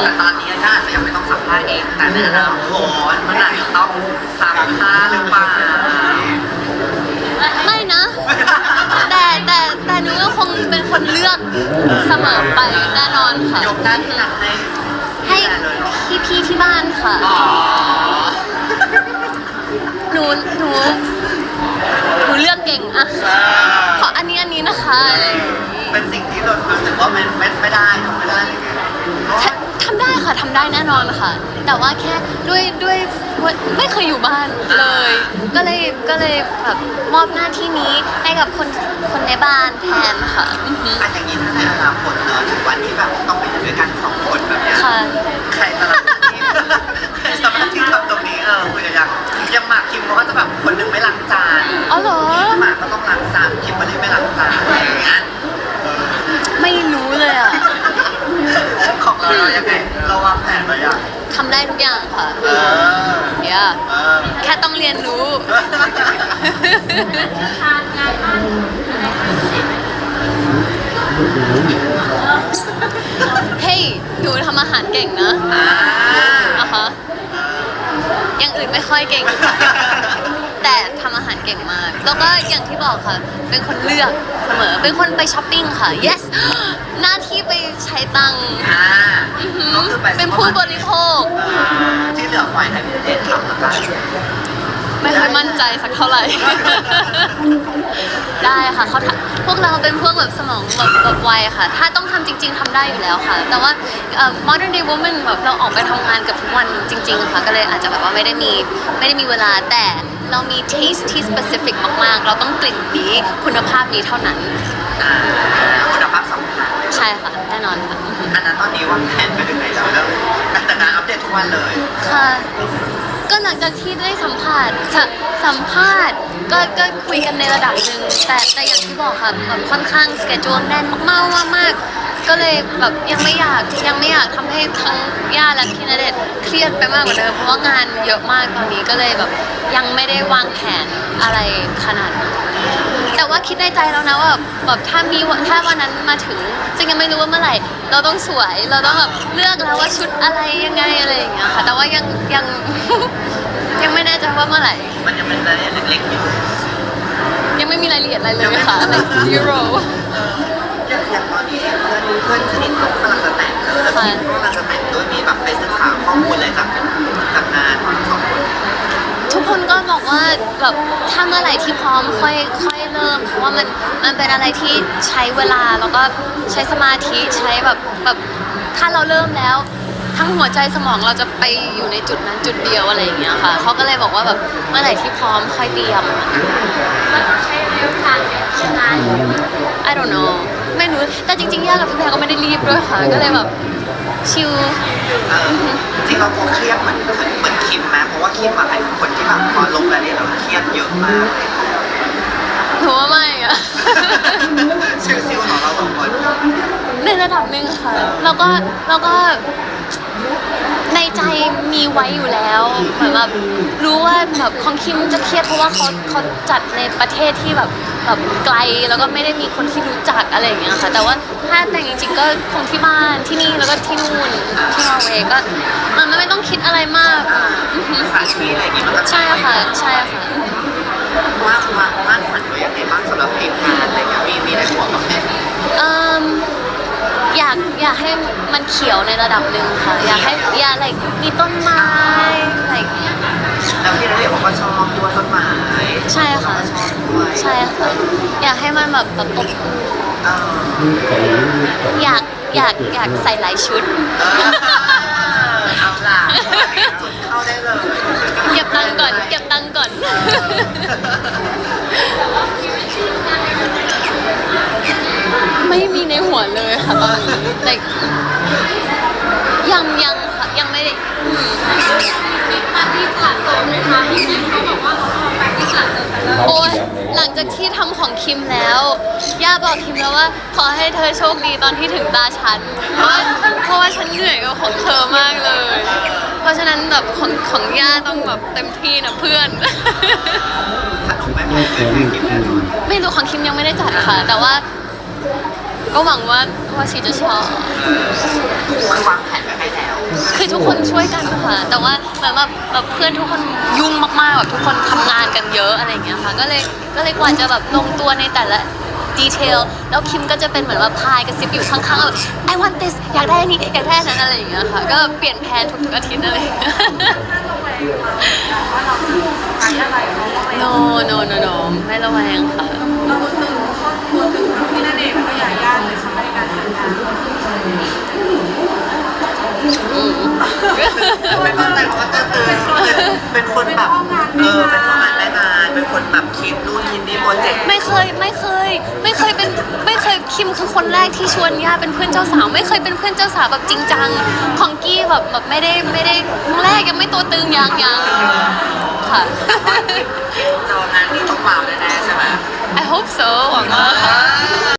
แต่ตอนนี้ย่าอาจจะยังไม่ต้องสัมภาษณ์เองแต่ในอนาคตมันอาจจะต้องสัมภาษณ์หรือเปล่าไม่นะ แต่แต่แต่หนูก็คงเป็นคนเลือกเสมอไปแน่นอนค่ะ ยกหน้าที่นั้นให้ให้แม่เลยเหรอพี่พี่ๆที่บ้านค่ะอ๋อหนูหนูหนูเลือกเก่งอะเอขอออันนี้อันนี้นะคะอะไรอย่างงี้ เป็นสิ่งที่เรารู้สึกว่ามันไม่ไม่ได้ทำไม่ได้เลยเพราะว่าทำได้ค่ะทำได้แน่นอนค่ะ แต่ว่าแค่ด้วยด้วยไม่เคยอยู่บ้านเลย ก็เลยก็เลยแบบมอบหน้าที่นี้ให้กับคนคนในบ้านแทนค่ะอือหืออันอย่างนี้ถ้าในอนาคตเนอะถึงวันที่แบบต้องไปอยู่ด้วยกัน ทำได้ทุกอย่างค่ะเออเดี๋ยวเออแค่ต้องเรียนรู้ เฮ้ยหนูทำอาหารเก่งนะอ่าอะฮะอย่างอื่นไม่ค่อยเก่งแต่ทำอาหารเก่งมาก แล้วก็อย่างที่บอกค่ะ เป็นคนเลือกเสมอ เป็นคนไปช้อปปิ้งค่ะ yes หน้าที่ ไปใช้ตังค์อ่าอื้อหือก็คือไปเป็นผู้บริโภคเออที่เหลือปล่อยให้พี่เดชทำละกัน ไม่ค่อยมั่นใจสักเท่าไหร่ ได้ค่ะเขาทำพวกเราเป็นพวกแบบสมองแบบแบบไวค่ะ ถ้าต้องทำจริง ๆทำได้อยู่แล้วค่ะ แต่ว่าเอ่อ modern day woman แบบเราออกไปทำงานเกับทุกวันจริงๆค่ะ ก็เลยอาจจะแบบว่าไม่ได้มีไม่ได้มีเวลาแต่เรามี taste ที่ specific มากๆ เราต้องกลิ่นนี้คุณภาพนี้เท่านั้นอ่าคุณภาพสำคัญใช่ค่ะแน่นอนค่ะอันนั้นตอนนี้วางแผนไปถึงไหนแล้วเรื่องแต่งานอัปเดตทุกวันเลยค่ะ ก็หลังจากที่ได้สัมภาษณ์สะสัมภาษณ์ก็ก็คุยกันในระดับหนึ่งแต่แต่อย่างที่บอกค่ะแบบค่อนข้างสเกจ l แน่นมากๆมากๆก็เลยแบบยังไม่อยากยังไม่อยากทำให้ทั้งย่าและพี่ณเดชน์เครียดไปมากกว่าเดิมเพราะว่างานเยอะมากตอนนี้ก็เลยแบบยังไม่ได้วางแผนอะไรขนาดนั้นแต่ ว่าคิดในใจแล้วนะว่าแบบแบบถ้ามีวันถ้าวันนั้นมาถึงซึ่งยังไม่รู้ว่าเมื่อไหร่ เราต้องสวยเราต้องแบบเลือกแล้วว่าชุดอะไรยังไงอะไรอย่างเงี้ยค่ะ แต่ว่ายังยัง ยังไม่แน่ใจว่าเมื่อไหร่ มันยังเป็นรายละเอียดเล็กๆอยู่ยังไม่มีรายละเอียดอะไรเลยค่ะ like zero อย่างอย่างตอนนี้เพื่อนเพื่อนสนิทเขากำลังจะแต่งแล้วทีมก็กำลังจะแต่งด้วยมีแบบไปศึกษาข้อมูลอะไรจากจากงานของทั้งสองคน ทุกคนก็ บอกว่าแบบถ้าเมื่อไหร่ที่พร้อมค่อยค่อยเริ่มเพราะว่ามันมันเป็นอะไรที่ใช้เวลาแล้วก็ใช้สมาธิใช้แบบแบบถ้าเราเริ่มแล้ว ทั้งหัวใจสมองเราจะไปอยู่ในจุดนั้นจุดเดียวอะไรอย่างเงี้ยค่ะเขาก็เลยบอกว่าแบบเมื่อไหร่ที่พร้อมค่อยเตรียม ใช้ระยะทางเนี่ยนาน I don't know ไม่รู้แต่จริงๆย่ากับพี่แพรก็ไม่ได้รีบด้วยค่ะก็เลยแบบ ชิลเออจริงเราคงเครียดเหมือนเหมือนเหมือนคิมไหมเพราะว่าคิมอะเป็นคนที่แบบพอลงรายละเอียดแล้วเครียดเยอะมากเลยหนูว่าไม่อะ ชิวๆของเราสองคนในระดับหนึ่งค่ะ แล้วก็แล้วก็ ในใจมีไว้อยู่แล้วเหมือนแบบรู้ว่าแบบของคิมจะเครียดเพราะว่าเขาเขาจัดในประเทศที่แบบแบบไกลแล้วก็ไม่ได้มีคนที่รู้จักอะไรอย่างเงี้ยค่ะ แต่ว่าถ้าแต่งจริงๆก็คงที่บ้านที่นี่แล้วก็ที่นู่นที่นอร์เวย์ก็มันไม่ต้องคิดอะไรมากอะอือหือสถานที่อะไรอย่างงี้มันก็ใช่ค่ะใช่ค่ะ ว่างว่างว่างฝันไว้ยังไงบ้างสำหรับเพลงงานอะไรอย่างเงี้ยมีมีในหัวบ้างไหม เอิ่ม อยากอยากให้มันเขียวในระดับหนึ่งค่ะ อยากให้อยาก like มีต้นไม้ like แล้วพี่ณเดชน์เขาก็ชอบด้วยต้นไม้ใช่ค่ะชอบด้วยใช่ค่ะอยากให้มันแบบแบบอบอุ่นเอออยากอยากอยากใส่หลายชุดเออเอาล่ะจุดเข้าได้เลยเก็บตังค์ก่อนเก็บตังค์ก่อน ไม่มีในหัวเลยค่ะตอนนี้ like ยังยังค่ะยังไม่ได้อืมมีปาร์ตี้สะสมไหมคะพี่คิมเขาบอกว่าเขาเอาปาร์ตี้สะสมไปแล้วโอ้ยหลังจากที่ทำของคิมแล้ว ย่าบอกคิมแล้วว่า ขอให้เธอโชคดีตอนที่ถึงตาฉัน เพราะว่าเพราะว่าฉันเหนื่อยกับของเธอมากเลย เพราะฉะนั้นแบบของของย่าต้องแบบเต็มที่นะเพื่อนสนุกไหมพี่ณเดชน์กินแน่นอนไม่รู้ของคิมยังไม่ได้จัดค่ะ แต่ว่า ก็หวังว่าว่าชีจะชอบเออมันวางแผนไว้ให้แล้ว คือทุกคนช่วยกันค่ะ แต่ว่าเหมือนแบบแบบเพื่อนทุกคนยุ่งมากๆแบบทุกคนทำงานกันเยอะอะไรอย่างเงี้ยค่ะ ก็เลยก็เลยกว่าจะแบบลงตัวในแต่ละดีเทล แล้วคิมก็จะเป็นเหมือนว่าพายกระซิบอยู่ข้างๆแบบ I want this อยากได้อันนี้อยากได้อันนั้นอะไรอย่างเงี้ยค่ะ ก็เปลี่ยนแผนทุกๆอาทิตย์อะไรอย่างเงี้ย no no no no ไม่ระแวงค่ะ เราตึงครอบครัวตึงทั้งพี่ณเดชน์แล้วก็ยาย่าเลยค่ะในการแต่งงาน อืม เป็นคนแต่งก็ตื่นเป็นคนแบบเออเป็นพ่องานแม่งานเป็นคนแบบคิดนู่นคิดนี่โปรเจกต์ไม่เคยไม่เคย ไม่เคยเป็นไม่เคยคิมคือคนแรกที่ชวนย่าเป็นเพื่อนเจ้าสาวไม่เคยเป็นเพื่อนเจ้าสาวแบบจริงจังของกี้แบบแบบไม่ได้ไม่ได้ครั้งแรกยังไม่ตัวตึงยังยังค่ะเจองานนี้ต้องว้าวแน่ๆใช่ไหม I hope so หวังว่าอ่า